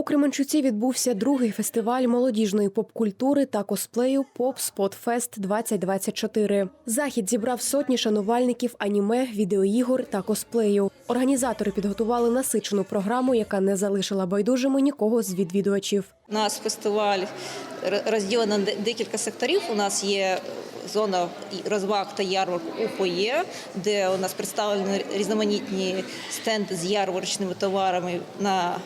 У Кременчуці відбувся другий фестиваль молодіжної поп-культури та косплею Поп Спот Фест 2024. Захід зібрав сотні шанувальників аніме, відеоігор та косплею. Організатори підготували насичену програму, яка не залишила байдужими нікого з відвідувачів. У нас фестиваль розділено декілька секторів. У нас є зона розваг та ярмарок у фоє, де у нас представлені різноманітні стенди з ярмарочними товарами на е,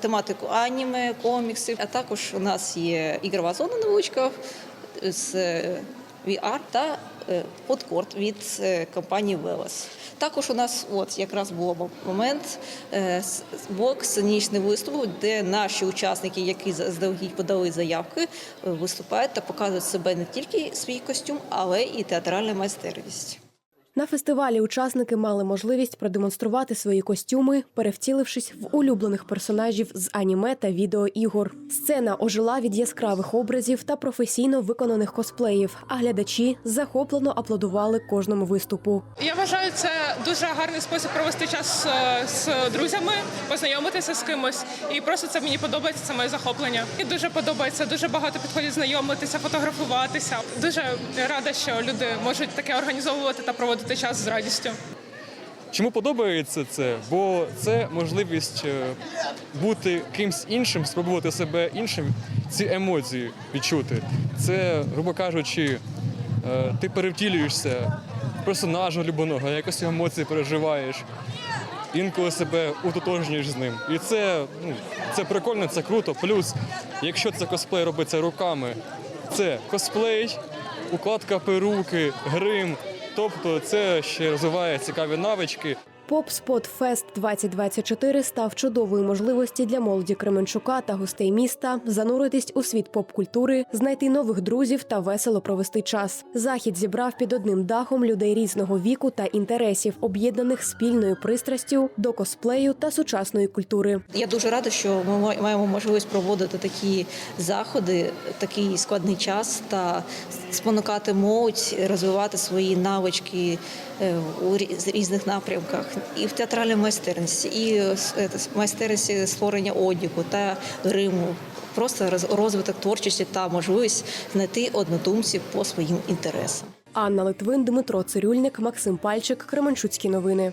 тематику аніме, коміксів. А також у нас є ігрова зона невеличка з е, VR та е, фудкорт від е, компанії Велес. Також у нас от якраз був момент е, блок сценічний виступ, де наші учасники, які заздалегідь подали заявки, е, виступають та показують себе не тільки свій костюм, але і театральну майстерність. На фестивалі учасники мали можливість продемонструвати свої костюми, перевтілившись в улюблених персонажів з аніме та відеоігор. Сцена ожила від яскравих образів та професійно виконаних косплеїв, а глядачі захоплено аплодували кожному виступу. Я вважаю, це дуже гарний спосіб провести час е, з друзями, познайомитися з кимось. І просто це мені подобається, це моє захоплення. І дуже подобається. Дуже багато підходять знайомитися, фотографуватися. Дуже рада, що люди можуть таке організовувати та проводити час з радістю. Чому подобається це? Бо це можливість е, бути кимсь іншим, спробувати себе іншим, ці емоції відчути. Це, грубо кажучи, е, ти перевтілюєшся персонажа любаного, якось емоції переживаєш, інколи себе утотожнюєш з ним. І це, ну, це прикольно, це круто. Плюс, якщо це косплей робиться руками, це косплей, укладка перуки, грим. Тобто це ще розвиває цікаві навички. Поп Спот Фест 2024 став чудовою можливості для молоді Кременчука та гостей міста зануритись у світ поп-культури, знайти нових друзів та весело провести час. Захід зібрав під одним дахом людей різного віку та інтересів, об'єднаних спільною пристрастю до косплею та сучасної культури. Я дуже рада, що ми ма- маємо можливість проводити такі заходи, такий складний час та спонукати молодь розвивати свої навички е, у рі- різних напрямках, і в театральній майстерності, і е, майстерності створення одягу та гриму. Просто роз- розвиток творчості та можливість знайти однодумців по своїм інтересам. Анна Литвин, Дмитро Цирюльник, Максим Пальчик, Кременчуцькі новини.